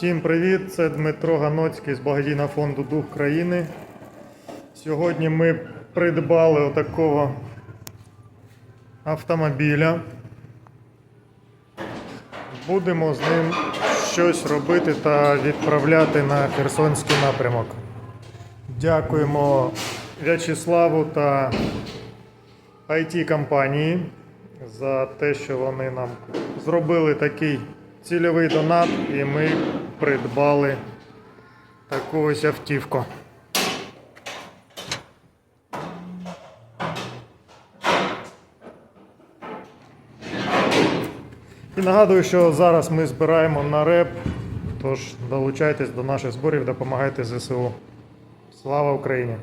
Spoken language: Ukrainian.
Всім привіт! Це Дмитро Ганоцький з благодійного фонду Дух країни. Сьогодні ми придбали отакого автомобіля. Будемо з ним щось робити та відправляти на Херсонський напрямок. Дякуємо В'ячеславу та it компанії за те, що вони нам зробили такий цільовий донат, і ми придбали таку ось автівку. І нагадую, що зараз ми збираємо на реп, тож долучайтесь до наших зборів, допомагайте ЗСУ. Слава Україні!